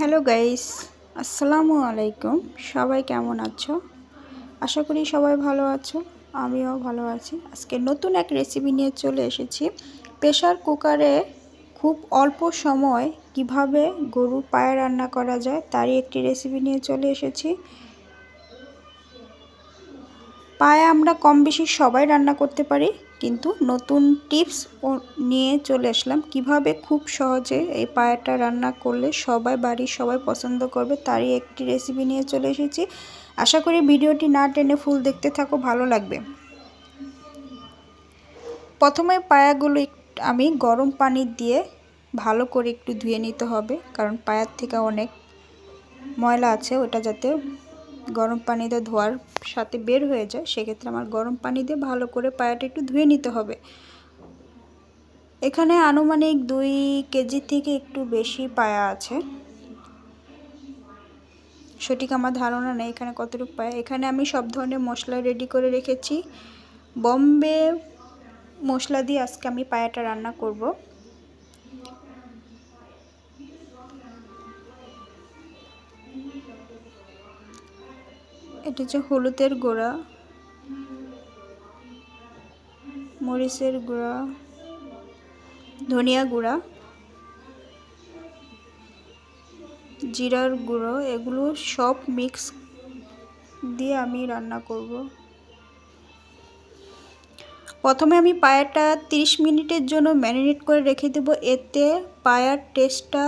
Hello guys, আসসালামু আলাইকুম। সবাই কেমন আছো? আশা করি সবাই ভালো আছো, আমিও ভালো আছি। আজকে নতুন এক রেসিপি নিয়ে চলে এসেছি। প্রেশার কুকারে খুব অল্প সময় কীভাবে গরুর পায়ে রান্না করা যায় তারই একটি রেসিপি নিয়ে চলে এসেছি। পায়ে আমরা কম বেশি সবাই রান্না করতে পারি কিন্তু নতুন টিপস নিয়ে চলে আসলাম। কীভাবে খুব সহজে এই পায়াটা রান্না করলে সবাই, বাড়ির সবাই পছন্দ করবে তারই একটি রেসিপি নিয়ে চলে এসেছি। আশা করি ভিডিওটি না টেনে ফুল দেখতে থাকো, ভালো লাগবে। প্রথমে পায়াগুলো আমি গরম পানি দিয়ে ভালো করে একটু ধুয়ে নিতে হবে, কারণ পায়ার থেকে অনেক ময়লা আছে, ওটা যাতে গরম পানিতে ধোয়ার সাথে বের হয়ে যায়, সেক্ষেত্রে আমার গরম পানি দিয়ে ভালো করে পায়াটা একটু ধুয়ে নিতে হবে। এখানে আনুমানিক দুই কেজি থেকে একটু বেশি পায়া আছে। সঠিক আমার ধারণা নেই এখানে কতটুকু পায়া। এখানে আমি সব ধরনের মশলা রেডি করে রেখেছি। বম্বে মশলা দিয়ে আজকে আমি পায়াটা রান্না করব। এটা হচ্ছে হলুদের গুঁড়া, মরিচের গুঁড়া, ধনিয়া গুঁড়া, জিরার গুঁড়ো, এগুলো সব মিক্স দিয়ে আমি রান্না করব। প্রথমে আমি পায়াটা 30 মিনিটের জন্য ম্যারিনেট করে রেখে দেব, এতে পায়ার টেস্টটা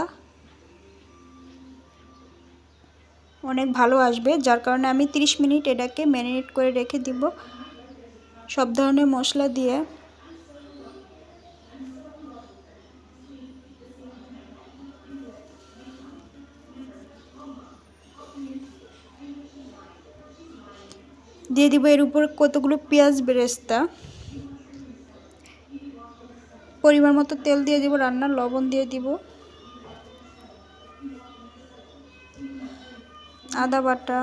অনেক ভালো আসবে, যার কারণে আমি 30 মিনিট এটাকে ম্যারিনেট করে রেখে দিব। সব ধরনের মশলা দিয়ে। দিয়ে দিব এর উপর কতগুলো পেঁয়াজ বেরেস্তা। পরিমাণ মতো তেল দিয়ে দিব, রান্নার লবণ দিয়ে দিব। আদা বাটা,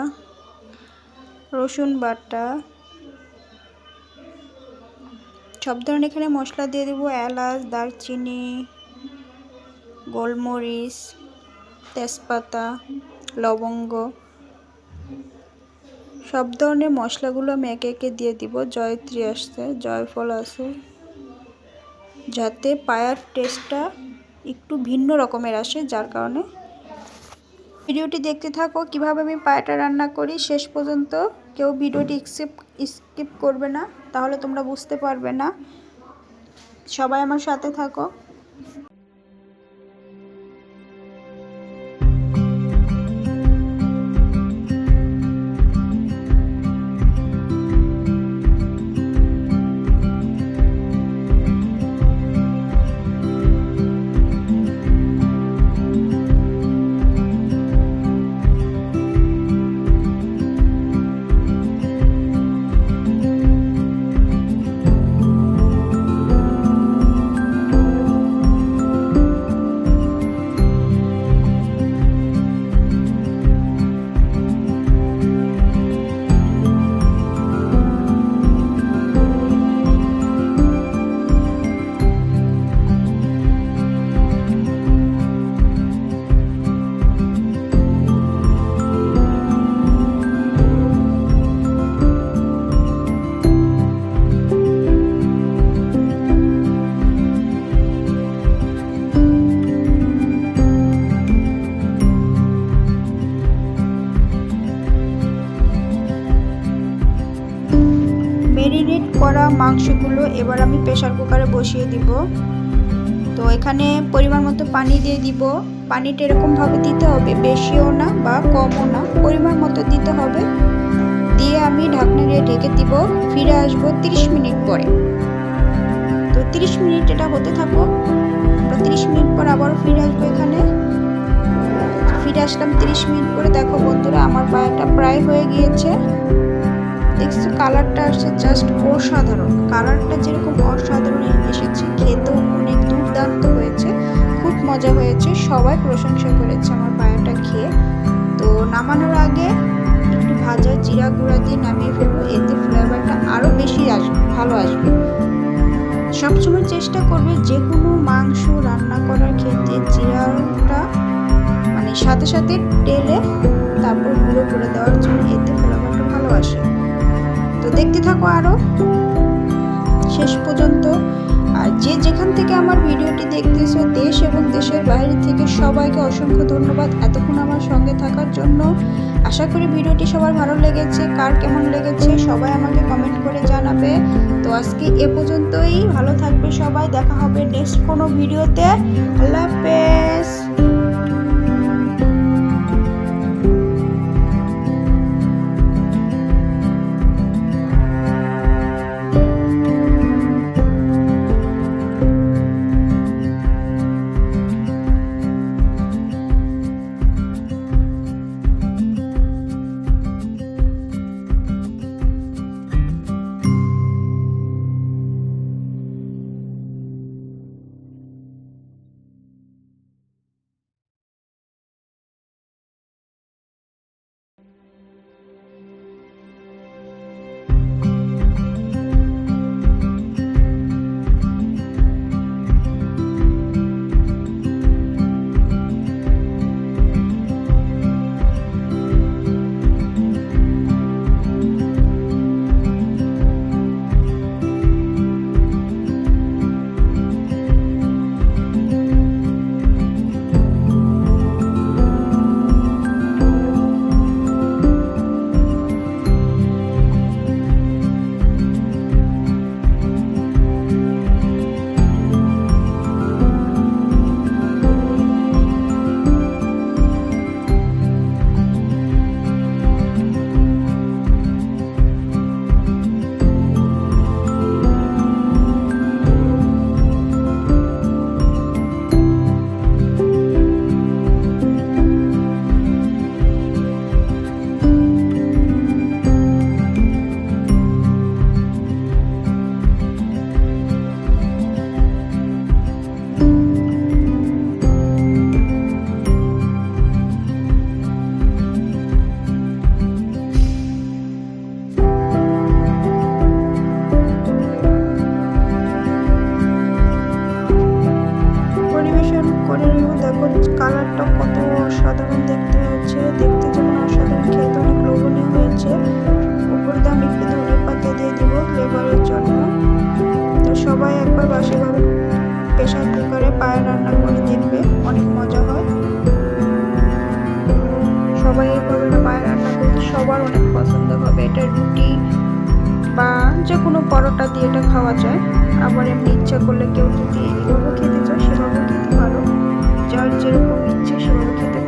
রসুন বাটা। সব ধরনের এখানে মশলা দিয়ে দেবো, এলাচ, দারচিনি, গোলমরিচ, তেজপাতা, লবঙ্গ। সব ধরনের মশলাগুলো আমি একে একে দিয়ে দিব, জয়ত্রী আসছে, জয়ফল আছে। যাতে পায়ার টেস্টটা একটু ভিন্ন রকমের আসে, যার কারণে ভিডিওটি দেখতে থাকো। কীভাবে আমি পায়াটা রান্না করি শেষ পর্যন্ত কেউ ভিডিওটি স্কিপ স্কিপ করবে না, তাহলে তোমরা বুঝতে পারবে না। সবাই আমার সাথে থাকো। মেরিনেট করা মাংসগুলো এবার আমি প্রেশার কুকারে বসিয়ে দিব। তো এখানে পরিমাণ মতো পানি দিয়ে দিব। পানিটা এরকমভাবে দিতে হবে, বেশিও না বা কমও না, পরিমাণ মতো দিতে হবে। দিয়ে আমি ঢাকনা দিয়ে ঢেকে দিব, ফিরে আসব 30 মিনিট পরে। তো 30 মিনিট এটা হতে থাকো তিরিশ মিনিট পর আবারও ফিরে আসব এখানে। ফিরে আসলাম 30 মিনিট পরে। দেখো বন্ধুরা, আমার পায়াটা প্রায় হয়ে গিয়েছে। কালারটা আসছে জাস্ট অসাধারণ। কালারটা যেরকম অসাধারণ এসেছে, খেতেও অনেক দুর্দান্ত হয়েছে, খুব মজা হয়েছে, সবাই প্রশংসা করেছে আমার পায়াটা খেয়ে। তো নামানোর আগে একটু ভাজা জিরা গুঁড়া দিয়ে নামিয়ে ফেলব, এতে ফ্লেভারটা আরও বেশি আসবে ভালো আসবে। সবসময় চেষ্টা করবে যে কোনো মাংস রান্না করার ক্ষেত্রে জিরাটা মানে সাথে সাথে টেলে তারপর গুঁড়ো করে দেওয়ার জন্য, এতে ফ্লেভারটা ভালো আসে। দেখতে থাকো আরও শেষ পর্যন্ত। আর যে যেখান থেকে আমার ভিডিওটি দেখতেছো, দেশ এবং দেশের বাইরে থেকে সবাইকে অসংখ্য ধন্যবাদ এতক্ষণ আমার সঙ্গে থাকার জন্য। আশা করি ভিডিওটি সবার ভালো লেগেছে। কার কেমন লেগেছে, সবাই আমাকে কমেন্ট করে জানাবে। তো আজকে এ পর্যন্তই। ভালো থাকবে সবাই। দেখা হবে নেক্সট কোনো ভিডিওতে। আল্লাহ হাফেজ। বাসাভাবে প্রেশার কুকারে পায়ে রান্না করে দেখবে অনেক মজা হয়। সবাই এইভাবে পায়ে রান্না করতে সবার অনেক পছন্দ হবে। এটা রুটি বা যে কোনো পরোটা দিয়ে এটা খাওয়া যায়। আবার এমনি ইচ্ছা করলে কেউ যদি এভাবে খেতে চায় সেভাবে খেতে পারো। যার যেরকম ইচ্ছে সেভাবে খেতে